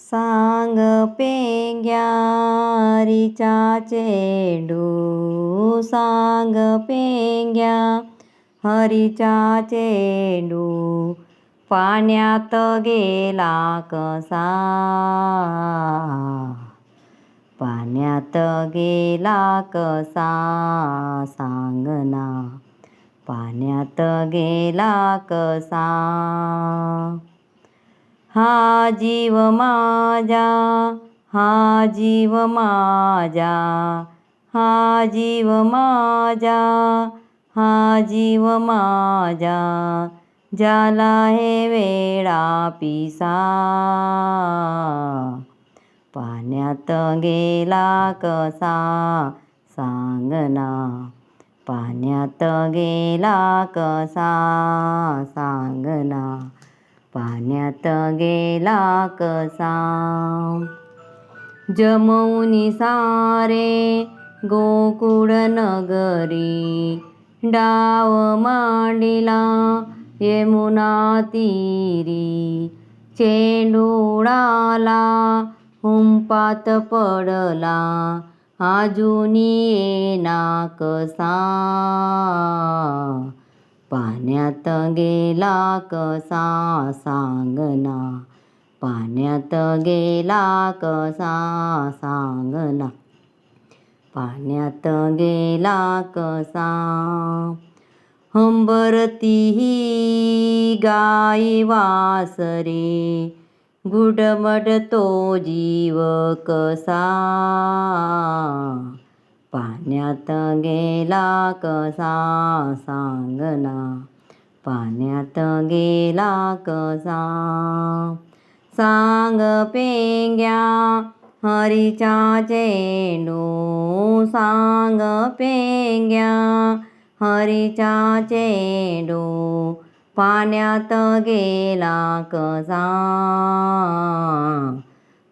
सांग पेंग्या चेंडू सांग पेंग्या हरीचा चेंडू पाण्यात गेला कसा? पाण्यात गेला कसा? सांगना पाण्यात गेला कसा? जीव माझा हा जीव माझा हा जीव माझा हा जीव माझा ज्याला हे वेळा पिसा. पाण्यात गेला कसा? सांगना पाण्यात गेला कसा? सांगना पाण्यात गेला कसा? जमवनी सारे गोकुळ नगरी डाव मांडिला यमुना तीरी चेंडू हुंपात पडला अजूनी येना कसा? पाण्यात गेला कसा सांगना? पाण्यात गेला कसा सांगना? पाण्यात गेला कसा? हंबरती ही गाई वासरे गुडमडतो जीव कसा? पाण्यात गेला कसा सांगना? पाण्यात गेला कसा सांग पेंग्या? हरीचा चेंडू सांग पेंग्या? हरीचा चेंडू पाण्यात गेला कसा?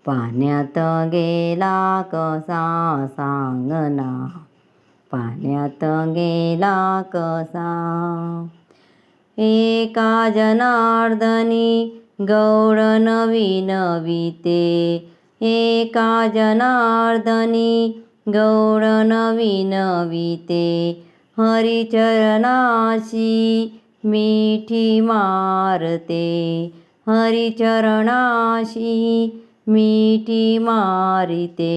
पाण्यात गेला कसा सांगना? पाण्यात गेला कसा? एका जनार्दनी गौड नवीनविते एका जनार्दनी गौड नवीनविते हरिचरणाशी मिठी मारते. हरिचरणाशी मिठी मारिते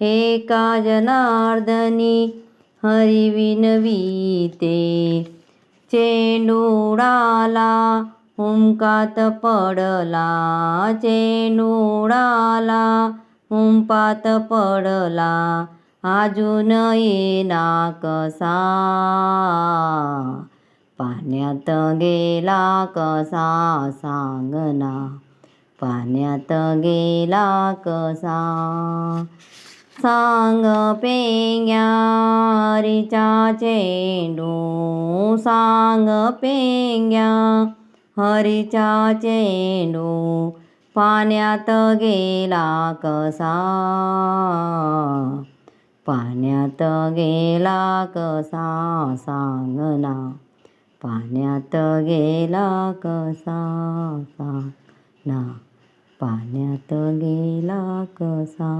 एका जनार्दनी हरिविनवीते चेंडू उडाला हुंकात पडला चेंडू उडाला हुंपात पडला अजून येना कसा? पाण्यात गेला कसा? सांगना पाण्यात गेला कसा? सांग पेंग्या चेंडू सांग पेंग्या हरीचा चेंडू पाण्यात गेला कसा? पाण्यात गेला कसा? सांग ना पाण्यात गेला कसा? सांगना पाण्यात गेला कसा?